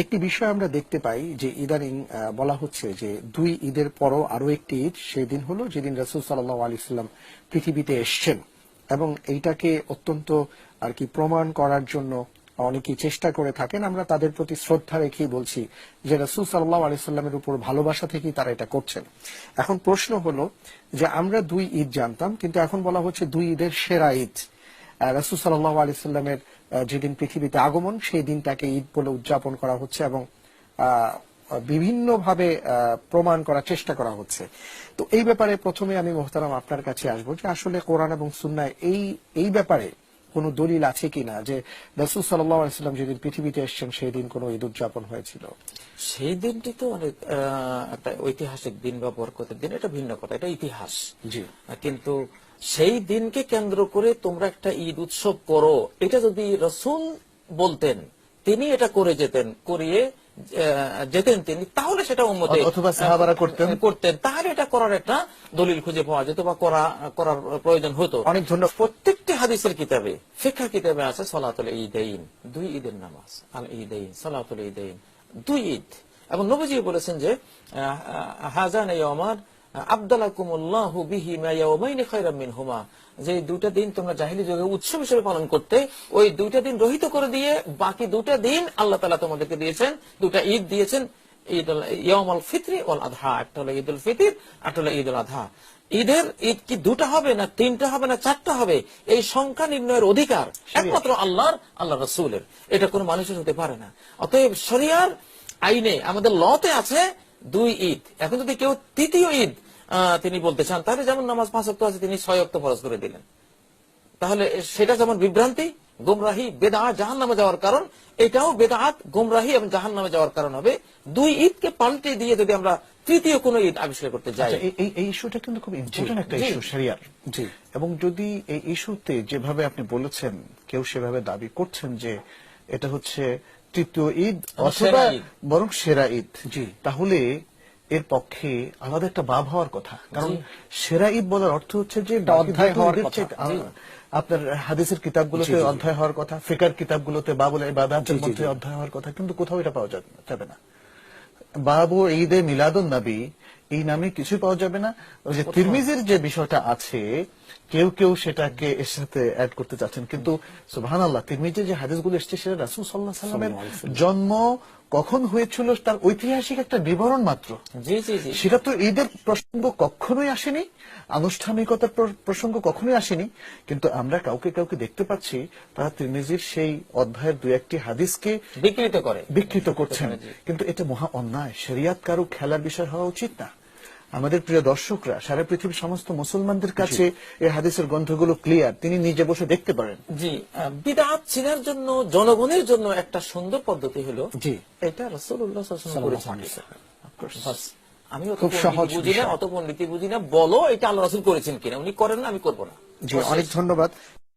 একটি বিষয় আমরা দেখতে পাই যে ইদানিং বলা হচ্ছে যে দুই ঈদের পরও আরও একটি ঈদ সেদিন হলো যেদিন রসুল সাল্লাহ আলি সাল্লাম পৃথিবীতে এসছেন। এবং এইটাকে অত্যন্ত আর কি প্রমাণ করার জন্য অনেকেই চেষ্টা করে থাকেন। আমরা তাদের প্রতি শ্রদ্ধা রেখেই বলছি যে রসুল সাল্লাহ আলি সাল্লামের উপর ভালোবাসা থেকেই তারা এটা করছেন। এখন প্রশ্ন হলো যে আমরা দুই ঈদ জানতাম, কিন্তু এখন বলা হচ্ছে দুই ঈদের সেরা ঈদ। রসুল সাল্লাহ আলি সাল্লামের যেদিন পৃথিবীতে আগমন, সেই দিনটাকে ঈদ বলে উদযাপন করা হচ্ছে এবং বিভিন্নভাবে প্রমাণ করার চেষ্টা করা হচ্ছে। তো এই ব্যাপারে প্রথমে আমি মোহতারাম আপনার কাছে আসব যে আসলে কোরআন এবং সুন্নায় এই এই ব্যাপারে কোনো দলিল আছে কিনা যে রসুল আলাইসাল্লাম যেদিন পৃথিবীতে এসছেন সেই দিন কোনো ঈদ উদযাপন হয়েছিল সেই দিনটি তো অনেক একটা ঐতিহাসিক দিন বা বরকতের দিন এটা ভিন্ন কথা এটা ইতিহাস জি। কিন্তু সেই দিনকে কেন্দ্র করে তোমরা একটা ঈদ উৎসব করো এটা যদি রসুল বলতেন তিনি এটা করে যেতেন করিয়ে যেতেন তিনি তাহলে সেটা উন্মতে অথবা সাহাবারা করতেন। করতেন তাহলে এটা করার একটা দলিল খুঁজে পাওয়া যেত বা করা করার প্রয়োজন হতো অনেক ধন্যবাদ। প্রত্যেকটি হাদিসের কিতাবে শিক্ষা কিতাবে আছে সলাতুল ঈদাইন দুই ঈদের নামাজ আল ঈদাইন সলাতুল ঈদাইন দুই ঈদ এবং নবীজি বলেছেন যে হাজান আমার আব্দালাকুমুল্লাহু বিহি মা ইয়াউমাইনি খায়রাম মিনহুমা। যে এই দিন তোমরা জাহিলি যুগে উৎসব হিসেবে পালন করতে ওই দুইটা দিন রহিত করে দিয়ে বাকি দুটা দিন আল্লাহ তাআলা তোমাদেরকে দিয়েছেন দুটা ঈদ দিয়েছেন ঈদ ইয়ামাল ফিত্রি ওয়াল আধা একটা হলো ঈদ উল ফিতির একটা হলো ঈদ উল আধা ঈদের ঈদ কি দুটা হবে না তিনটা হবে না চারটা হবে? এই সংখ্যা নির্ণয়ের অধিকার একমাত্র আল্লাহর আল্লাহ রসুলের। এটা কোনো মানুষের হতে পারে না। অতএব শরিয়ার আইনে আমাদের লতে আছে দুই ঈদ। এখন যদি কেউ তৃতীয় ঈদ তিনি বলতে চান তাহলে যেমন নামাজ পাঁচ অক্ট আছে তিনি ছয় অক্ট ফরজ করে দিলেন। তাহলে সেটা যেমন বিভ্রান্তি গুমরাহি বেদা জাহান নামে যাওয়ার কারণ এটাও বেদাত গুমরাহি এবং জাহান নামে যাওয়ার কারণ হবে। দুই ঈদকে পাল্টে দিয়ে যদি আমরা তৃতীয় কোন ঈদ আবিষ্কার করতে যাই। আচ্ছা, এই- ইস্যুটা কিন্তু খুব ইম্পর্টেন্ট একটা ইস্যু শরিয়ার। জি। এবং যদি এই ইস্যুতে যেভাবে আপনি বলেছেন কেউ সেভাবে দাবি করছেন যে এটা হচ্ছে তৃতীয় ঈদ অথবা। বরং সেরা ঈদ। জি। তাহলে এর পক্ষে আলাদা একটা ভাব হওয়ার কথা। কারণ সেরা ঈদ বলার অর্থ হচ্ছে যে অধ্যায় হওয়ার আপনার হাদিসের কিতাবগুলোতে। অধ্যায় হওয়ার কথা ফেকার কিতাবগুলোতে বাবুল ইবাদাতের মধ্যে অধ্যায় হওয়ার কথা কিন্তু কোথাও এটা পাওয়া যাবে না- যাবে না। বাবু ঈদে মিলাদুন নবী এই নামে কিছু পাওয়া যাবে না। ওই যে তিরমিজির যে বিষয়টা আছে কেউ কেউ সেটাকে এর সাথে অ্যাড করতে চাচ্ছেন। কিন্তু সুবহান আল্লাহ তিরমিজির যে হাদিসগুলো এসছে সেটা রাসুল সাল্লাহ সাল্লামের জন্ম কখন হয়েছিল তার ঐতিহাসিক একটা বিবরণ মাত্র। সেটা তো ঈদের প্রসঙ্গ কখনোই আসেনি আনুষ্ঠানিকতার প্রসঙ্গ কখনোই আসেনি কিন্তু আমরা কাউকে কাউকে দেখতে পাচ্ছি তারা তিরমিজির সেই অধ্যায়ের দু একটি হাদিসকে বিকৃত করে। বিকৃত করছেন। কিন্তু এটা মহা অন্যায়। শরিয়াত কারও খেলার বিষয় হওয়া উচিত না। আমাদের প্রিয় দর্শকরা সারা পৃথিবীর সমস্ত মুসলমানদের কাছে এই হাদিসের গ্রন্থগুলো ক্লিয়ার তিনি নিজে বসে দেখতে পারেন। জি বিদাত চিনার জন্য জনগণের জন্য একটা সুন্দর পদ্ধতি হলো জি। এটা রসুল্লাহ আমি খুব সহজ বুঝি না। অত পণ্ডিতি বুঝি না বলো এটা আল্লাহ রসুল করেছেন কিনা উনি করেন না আমি করব না। জি অনেক ধন্যবাদ।